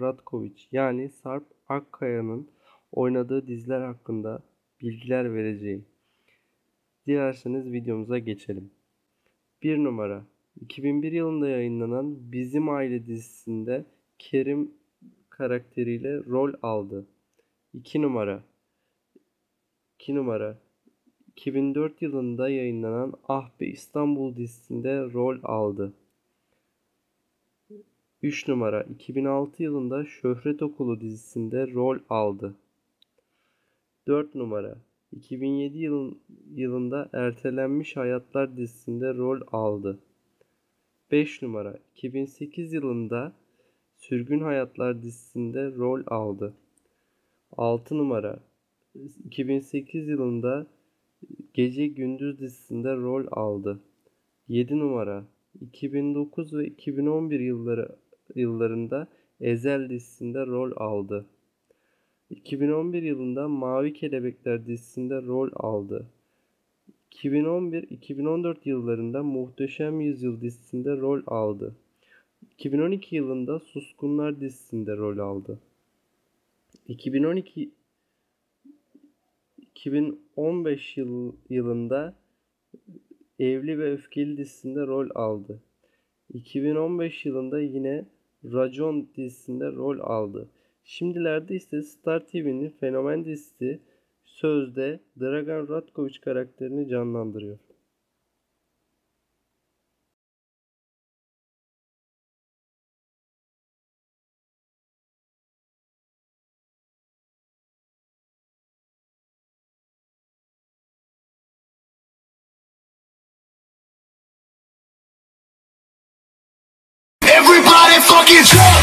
Ratkoviç yani Sarp Akkaya'nın oynadığı diziler hakkında bilgiler vereceğim. Dilerseniz videomuza geçelim. 1 numara 2001 yılında yayınlanan Bizim Aile dizisinde Kerim karakteriyle rol aldı. 2 numara 2 numara 2004 yılında yayınlanan Ah Be İstanbul dizisinde rol aldı. 3 numara 2006 yılında Şöhret Okulu dizisinde rol aldı. 4 numara 2007 yılın, yılında Ertelenmiş Hayatlar dizisinde rol aldı. 5 numara 2008 yılında Sürgün Hayatlar dizisinde rol aldı. 6 numara 2008 yılında Gece Gündüz dizisinde rol aldı. 7 numara 2009 ve 2011 yılları yıllarında Ezel dizisinde rol aldı. 2011 yılında Mavi Kelebekler dizisinde rol aldı. 2011-2014 yıllarında Muhteşem Yüzyıl dizisinde rol aldı. 2012 yılında Suskunlar dizisinde rol aldı. 2012 2015 yıl, yılında Evli ve Öfkeli dizisinde rol aldı. 2015 yılında yine Racon dizisinde rol aldı. Şimdilerde ise Star TV'nin fenomen dizisi Sözde Dragan Ratkoviç karakterini canlandırıyor. fucking show.